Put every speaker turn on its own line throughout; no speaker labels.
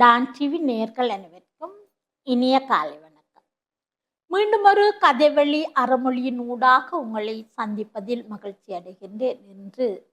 Don TV நேர்கள் அனைவருக்கும் இனிய காலை வணக்கம். மீண்டும் ஒரு கதைவழி அறமொழியின் ஊடாக உங்களை சந்திப்பதில் மகிழ்ச்சி அடைகின்றேன் என்று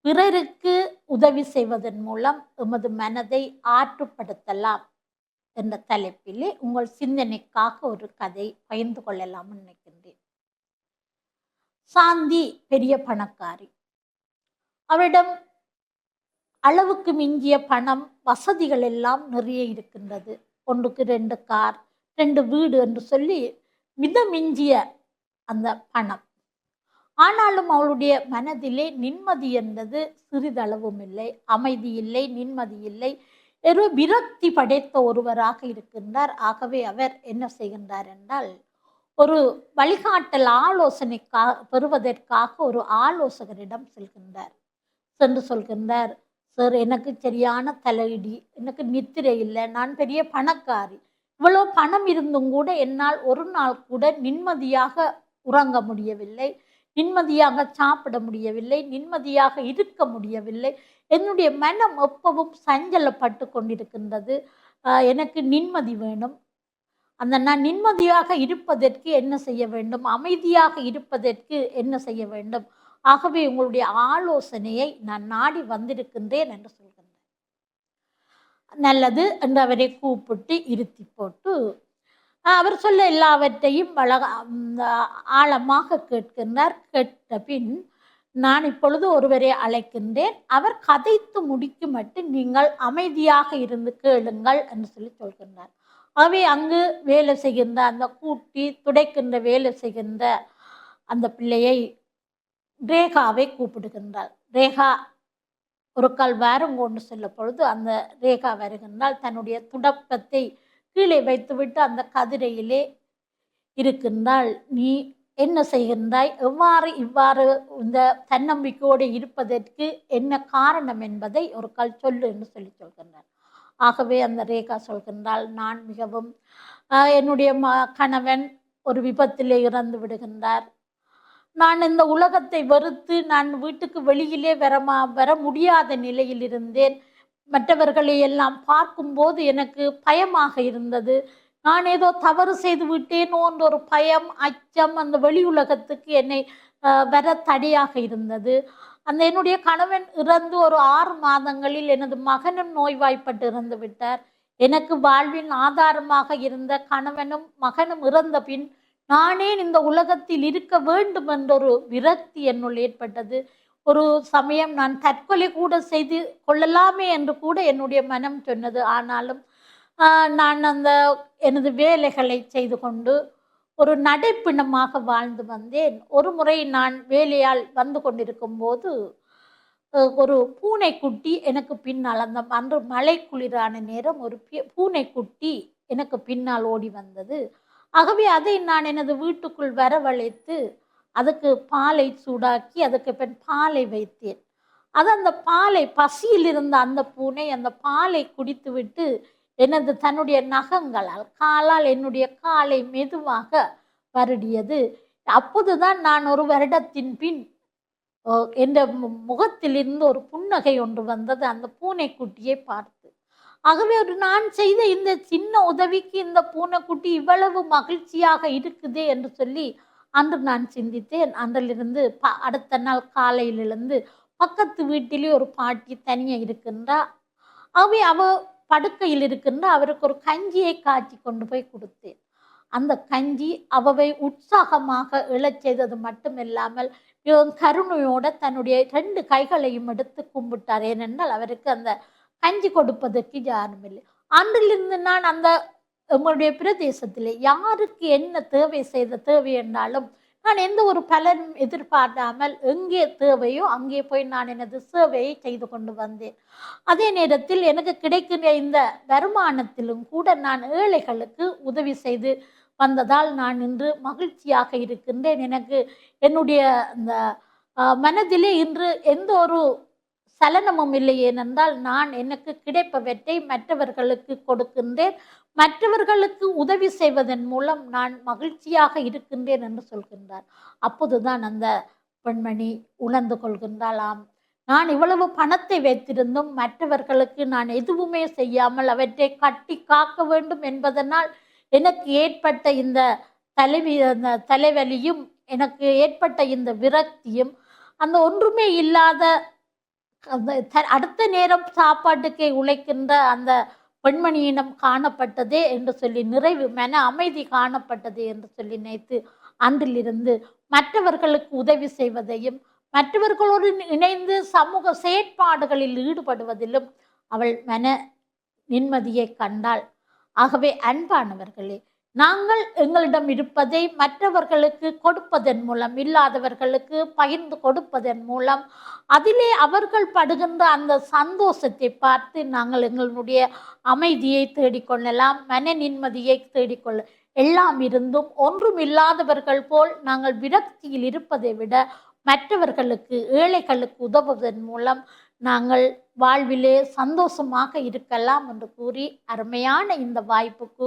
பிறருக்கு உதவி செய்வதன் மூலம் எமது மனதை ஆற்றுப்படுத்தலாம் என்ற தலைப்பிலே உங்கள் சிந்தனைக்காக ஒரு கதை பகிர்ந்து கொள்ளலாம் நினைக்கின்றேன். சாந்தி பெரிய பணக்காரி. அவரிடம் அளவுக்கு மிஞ்சிய பணம் வசதிகள் எல்லாம் நிறைய இருக்கின்றது. ஒன்றுக்கு ரெண்டு கார் ரெண்டு வீடு என்று சொல்லி மித மிஞ்சிய அந்த பணம். ஆனாலும் அவளுடைய மனதிலே நிம்மதி என்பது சிறிதளவும் இல்லை. அமைதி இல்லை நிம்மதி இல்லை. ஒரு விரக்தி படைத்த ஒருவராக இருக்கின்றார். ஆகவே அவர் என்ன செய்கின்றார் என்றால் ஒரு வழிகாட்டல் ஆலோசனைக்காக பெறுவதற்காக ஒரு ஆலோசகரிடம் செல்கின்றார். சென்று சொல்கின்றார் சார் எனக்கு சரியான தலையிடி எனக்கு நித்திரை இல்லை நான் பெரிய பணக்காரி. இவ்வளோ பணம் இருந்தும் கூட என்னால் ஒரு நாள் கூட நிம்மதியாக உறங்க முடியவில்லை. நிம்மதியாக சாப்பிட முடியவில்லை. நிம்மதியாக இருக்க முடியவில்லை. என்னுடைய மனம் எப்பவும் சஞ்சலப்பட்டு கொண்டிருக்கின்றது. எனக்கு நிம்மதி வேணும். அந்த நான் நிம்மதியாக இருப்பதற்கு என்ன செய்ய வேண்டும்? அமைதியாக இருப்பதற்கு என்ன செய்ய வேண்டும்? ஆகவே உங்களுடைய ஆலோசனையை நான் நாடி வந்திருக்கின்றேன் என்று சொல்கின்றேன். நல்லது என்று அவரை கூப்பிட்டு இருத்தி போட்டு அவர் சொல்ல எல்லாவற்றையும் அழக ஆழமாக கேட்கின்றார். கேட்ட பின் நான் இப்பொழுது ஒருவரை அழைக்கின்றேன். அவர் கதைத்து முடிக்கும் மட்டும் நீங்கள் அமைதியாக இருந்து கேளுங்கள் என்று சொல்லி சொல்கின்றார். ஆகவே அங்கு வேலை செய்கின்ற அந்த கூட்டி துடைக்கின்ற வேலை செய்கின்ற அந்த பிள்ளையை ரேகாவை கூப்பிடுகின்றாள். ரேகா ஒரு கால் வாருங்கொண்டு சொல்ல பொழுது அந்த ரேகா வருகின்றால் தன்னுடைய துடப்பத்தை கீழே வைத்துவிட்டு அந்த கதிரையிலே இருக்கின்றாள். நீ என்ன செய்கின்றாய்? எவ்வாறு இவ்வாறு இந்த தன்னம்பிக்கையோடு இருப்பதற்கு என்ன காரணம் என்பதை ஒரு கால் சொல்லு என்று சொல்லி சொல்கின்றார். ஆகவே அந்த ரேகா சொல்கின்றாள் நான் மிகவும் என்னுடைய ம கணவன் ஒரு விபத்திலே இறந்து விடுகின்றார். நான் இந்த உலகத்தை வெறுத்து நான் வீட்டுக்கு வெளியிலே வரமா வர முடியாத நிலையில் இருந்தேன். மற்றவர்களை எல்லாம் பார்க்கும்போது எனக்கு பயமாக இருந்தது. நான் ஏதோ தவறு செய்து விட்டேனோன்ற ஒரு பயம் அச்சம் அந்த வெளி உலகத்துக்கு என்னை வர தடையாக இருந்தது. அந்த என்னுடைய கணவன் இறந்து ஒரு ஆறு மாதங்களில் எனது மகனும் நோய்வாய்ப்பட்டு இறந்து விட்டார். எனக்கு வாழ்வின் ஆதாரமாக இருந்த கணவனும் மகனும் இறந்த பின் நானே இந்த உலகத்தில் இருக்க வேண்டும் என்றொரு விரக்தி என்னுள் ஏற்பட்டது. ஒரு சமயம் நான் தற்கொலை கூட செய்து கொள்ளலாமே என்று கூட என்னுடைய மனம் சொன்னது. ஆனாலும் நான் அந்த எனது வேலைகளை செய்து கொண்டு ஒரு நடைப்பிணமாக வாழ்ந்து வந்தேன். ஒரு முறை நான் வேலையால் வந்து கொண்டிருக்கும் போது ஒரு பூனைக்குட்டி எனக்கு பின்னால் அந்த அன்று மழை குளிரான நேரம் ஒரு பூனைக்குட்டி எனக்கு பின்னால் ஓடி வந்தது. ஆகவே அதை நான் எனது வீட்டுக்குள் வரவழைத்து அதுக்கு பாலை சூடாக்கி அதுக்கு பின் பாலை வைத்தேன். அது அந்த பாலை பசியில் இருந்த அந்த பூனை அந்த பாலை குடித்துவிட்டு எனது தன்னுடைய நகங்களால் காலால் என்னுடைய காலை மெதுவாக வருடியது. அப்போதுதான் நான் ஒரு வருடத்தின் பின் ஓ, என்ற முகத்திலிருந்து ஒரு புன்னகை ஒன்று வந்தது. அந்த பூனைக்குட்டியை பார்த்து ஆகவே ஒரு நான் செய்த இந்த சின்ன உதவிக்கு இந்த பூனைக்குட்டி இவ்வளவு மகிழ்ச்சியாக இருக்குதே என்று சொல்லி அன்று நான் சிந்தித்தேன். அன்றிலிருந்து ப அடுத்த நாள் காலையிலிருந்து பக்கத்து வீட்டிலே ஒரு பாட்டி தனியாக இருக்கின்றா. அவை அவ படுக்கையில் இருக்கின்ற. அவருக்கு ஒரு கஞ்சியை காய்ச்சி கொண்டு போய் கொடுத்தேன். அந்த கஞ்சி அவவை உற்சாகமாக எழச் செய்தது மட்டுமில்லாமல் கருணையோட தன்னுடைய ரெண்டு கைகளையும் எடுத்து கும்பிட்டார். ஏனென்றால் அவருக்கு அந்த கஞ்சி கொடுப்பதற்கு யாரும் இல்லை. அன்றிலிருந்து நான் அந்த எங்களுடைய பிரதேசத்திலே யாருக்கு என்ன தேவை செய்த தேவை என்றாலும் நான் எந்த ஒரு பலனும் எதிர்பார்க்காமல் எங்கே தேவையோ அங்கே போய் நான் எனது சேவையை செய்து கொண்டு வந்தேன். அதே நேரத்தில் எனக்கு கிடைக்கின்ற இந்த வருமானத்திலும் கூட நான் ஏழைகளுக்கு உதவி செய்து வந்ததால் நான் இன்று மகிழ்ச்சியாக இருக்கின்றேன். எனக்கு என்னுடைய இந்த மனதிலே இன்று எந்த ஒரு சலனமும் இல்லையேனென்றால் நான் எனக்கு கிடைப்பவற்றை மற்றவர்களுக்கு கொடுக்கின்றேன். மற்றவர்களுக்கு உதவி செய்வதன் மூலம் நான் மகிழ்ச்சியாக இருக்கின்றேன் என்று சொல்கின்றார். அப்போதுதான் அந்த பெண்மணி உணர்ந்து கொள்கின்றாளாம் நான் இவ்வளவு பணத்தை வைத்திருந்தும் மற்றவர்களுக்கு நான் எதுவுமே செய்யாமல் அவற்றை கட்டி காக்க வேண்டும் என்பதனால் எனக்கு ஏற்பட்ட இந்த தலைவி அந்த தலைவலியும் எனக்கு ஏற்பட்ட இந்த விரக்தியும் அந்த ஒன்றுமே இல்லாத அடுத்த நேரம் சாப்பாட்டுக்கே உழைக்கின்ற அந்த பெண்மணியினம் காணப்பட்டதே என்று சொல்லி நிறைவு மன அமைதி காணப்பட்டது என்று சொல்லி நினைத்து அன்றிலிருந்து மற்றவர்களுக்கு உதவி செய்வதையும் மற்றவர்களோடு இணைந்து சமூக செயற்பாடுகளில் ஈடுபடுவதிலும் அவள் மன நிம்மதியை கண்டாள். ஆகவே அன்பானவர்களே நாங்கள் எங்களிடம் இருப்பதை மற்றவர்களுக்கு கொடுப்பதன் மூலம் இல்லாதவர்களுக்கு பகிர்ந்து கொடுப்பதன் மூலம் அதிலே அவர்கள் படுகின்ற அந்த சந்தோஷத்தை பார்த்து நாங்கள் எங்களுடைய அமைதியை தேடிக்கொள்ளலாம் மன நிம்மதியை தேடிக்கொள்ள எல்லாம் இருந்தும் ஒன்றும் இல்லாதவர்கள் போல் நாங்கள் விரக்தியில் இருப்பதை விட மற்றவர்களுக்கு ஏழைகளுக்கு உதவுவதன் மூலம் நாங்கள் வாழ்விலே சந்தோஷமாக இருக்கலாம் என்று கூறி அருமையான இந்த வாய்ப்புக்கு